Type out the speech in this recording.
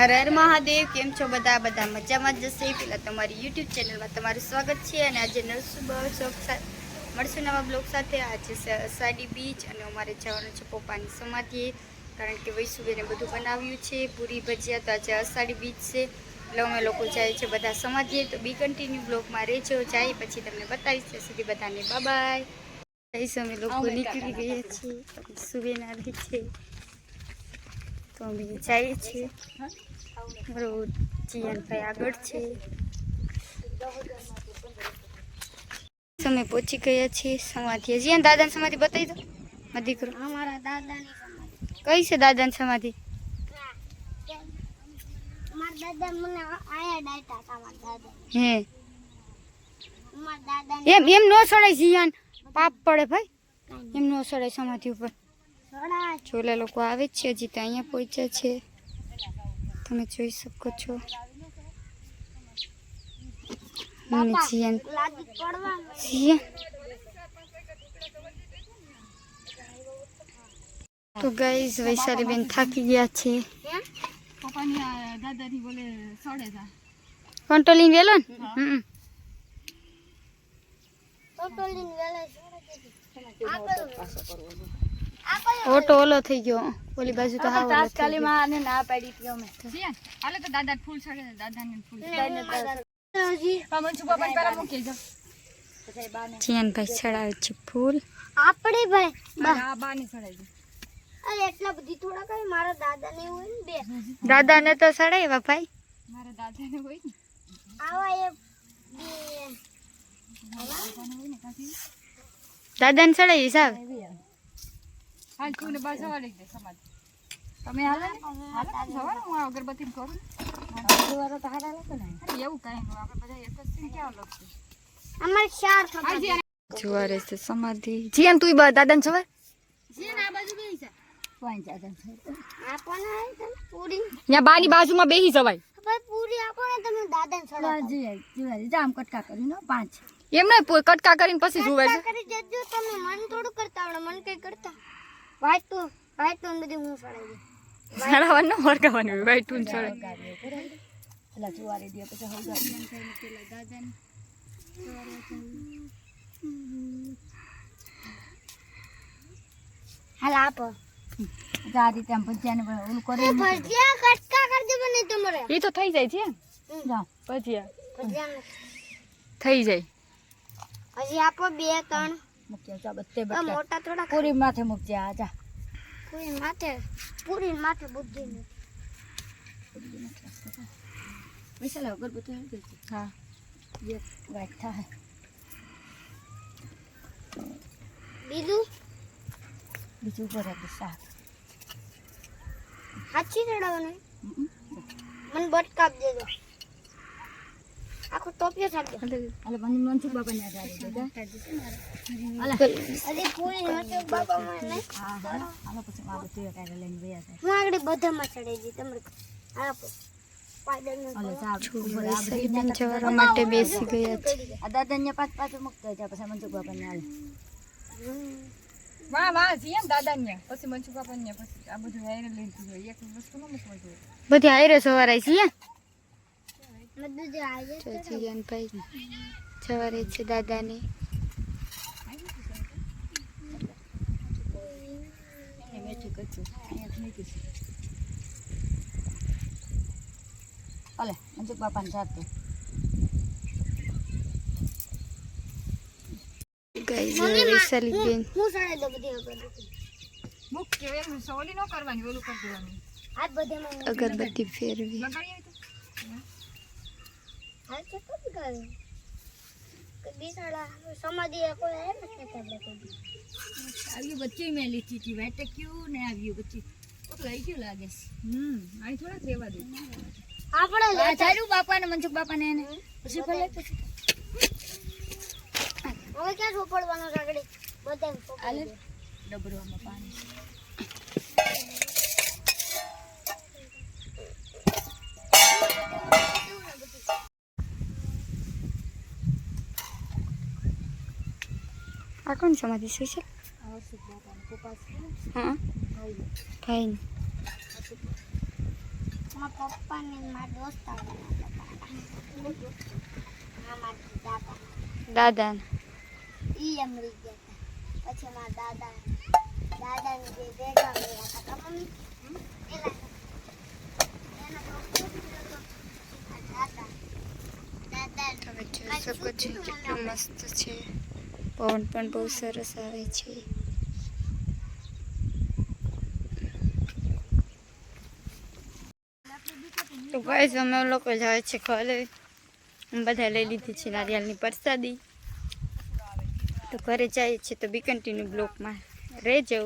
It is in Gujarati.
હર હર મહાદેવ કેમ છો બધા? બધા મજામાં જ જશે પેલા તમારી યુટ્યુબ ચેનલમાં તમારું સ્વાગત છે અને આજે નરસું શોખ સાથે મળશું નવા બ્લોગ સાથે. આજે અષાઢી બીચ અને અમારે જવાનું છે પપ્પાની સમાધિએ. કારણ કે વૈસુબેને બધું બનાવ્યું છે. પૂરી ભજીયા તો આજે અષાઢી બીચ છે. એટલે અમે લોકો જાય છે બધા સમાધિએ. તો બી કન્ટિન્યુ બ્લોગમાં રહેજો. જાય પછી તમને બતાવીશ. ત્યાં સુધી બધાને બાય ગાઈસ અમે લોકો નીકળી ગયા છીએ. સુબેના આવી છે. તો અમે જઈએ છીએ મારો આગળ છે. સમય પહોંચી ગયા છીએ સમાધિ જીયન દાદાની સમાધિ બતાવી દો. મારો દીકરો. અમારા દાદાની કઈ છે દાદાની સમાધિ? દાદા મને આયા ડાયટા દાદા. હે. એમ એમ નો સડાય જીયાન. પાપ પડે ભાઈ. એમ નો સડાય સમાધિ ઉપર. ચોલા લોકો આવે જ છે હજી તો અહીંયા પહોંચ્યા છે. તમે જોઈ શકો છો. જીયાન પડવાનું તો ગાઈઝ વૈશાલી બેન થાકી ગયા છે. કંટ્રોલિંગ વેલો ને? હમ. ટોટલી વેલા ઓટો ઓલો થઈ ગયો. ઓલી બાજુ તો હાવ ઓલો થઈ ગયો. આને ના પાડી હતી અમે. જીયાનભાઈ ચડાવે છે ફૂલ. આપણે ભાઈ અરે એટલા બધી થોડા કઈ? મારા દાદા ને હોય ને બે. દાદાને તો ચડાવ્યા ભાઈ. આવા એ બે. દાદાને ચડાવી સાહેબ તમે તું ને હાલે ને? જવાનું હું અગરબત્તી કરું એવું કઈ નહીં આપણે બધા એક જ ક્યાં અલગ અમારે ચાર જુવારે છે સમાધિ. જીયાન તું બા દાદાને ચડાવ આપો ને તમે પૂરી? ત્યાં બાની બાજુમાં બેસી જવાય. ભાઈ પૂરી આપો ને તમે દાદા ને જામ કટકા કરીને પાંચ. એમ કટકા કરીને પછી છે. કરી દેજો તમે મન થોડું કરતા આવડે મન કઈ કરતા. વાઈટ તો વાઈટ બધી હું સડાઈ દઉં ચડાવવાનું વળગાવાનું હોય વાઈટ ટૂન પેલા જુવારી દે પછી હળગાવી હાલ આપો. આ રીતે આમ ભજીયાને પણ ઓલું કરી ભજીયા કટકા કરજો તમારે. એ તો થઈ જાય છે જાઓ. ભજીયા. થઈ જાય. હજી આપો બે ત્રણ. મૂકજો જા બધે આ બટકા મોટા થોડા પૂરી માથે મૂકજે આ જા. પૂરી માથે પૂરી માથે બુદ્ધિ ને વિશાલ અગરબત્તી આવી ગઈ છે હા. એક વાઈટ થાય બીજું? બીજું ઉપર હતું શાક હાચી ચડાવવાનું? મને બટ કાપ દેજો. આખો ટોપિયો દો અલે મને મનસુખ બાપા ને યાદ આવી ગયું અલે અરે પૂરી નથી બાબા મને હા હા. આલો પછી આ બધું એક હારે લઈને ગયા છે. હું આગળ બધામાં ચડાઈ દી તમને આપો. જા જવા માટે બેસી ગયા છે. આ દાદાને પાંચ પાંચ મૂકતા જાય પછી મનસુખ બાપા ને વાહ વાહ જીએમ દાદાને. પછી મનસુખ બાપા પછી આ બધું વાયરલ લઈ જોઈએ. એક વસ્તુ ન મૂકવા જોઈએ. બધી છે સવારે છે દાદાને. અલે મનસુખ બાપા ને જાતે ગાઈઝ વૈશાલી બેન. હું બધી આગળ મૂક સોલી ન કરવાની ઓલું કરી દેવાનું. આ બધામાં અગરબત્તી ફેરવી. હાલ છે કબ ગયો? કે બિસાડા સમાધિ કોઈ આવે નથી આવ્યું બચ્ચું મેં લીધી હતી વાટે ક્યું ને આવ્યું બચ્ચું લઈ ગયું લાગે છે. હમ અહીં થોડા જ રહેવા દે આપણે ચાલ્યું બાપાને મનસુખ બાપા એને. પછી ભલે પછી હવે ક્યાં સોપડવાનો છે બધા આલે પાણી. આ કોણ સમાધિ છે છે હા. ભાઈ મારા પપ્પા ને મારા દોસ્તાર હા મારા દાદા દાદા ઈ અમરી ગયા હતા. પછી મારા દાદા દાદાને જે ભેગા કર્યા હતા મમ્મી? એલા દાદા. દાદા તમે જોઈ શકો છો કેટલું મસ્ત છે. પવન પણ બહુ સરસ આવે છે. તો ગાઈઝ અમે લોકો જાય છે ઘરે. બધા લઈ લીધી છે નારિયેળની પ્રસાદી. તો ઘરે જઈએ છીએ તો બી કન્ટિન્યુ બ્લોકમાં રહેજો.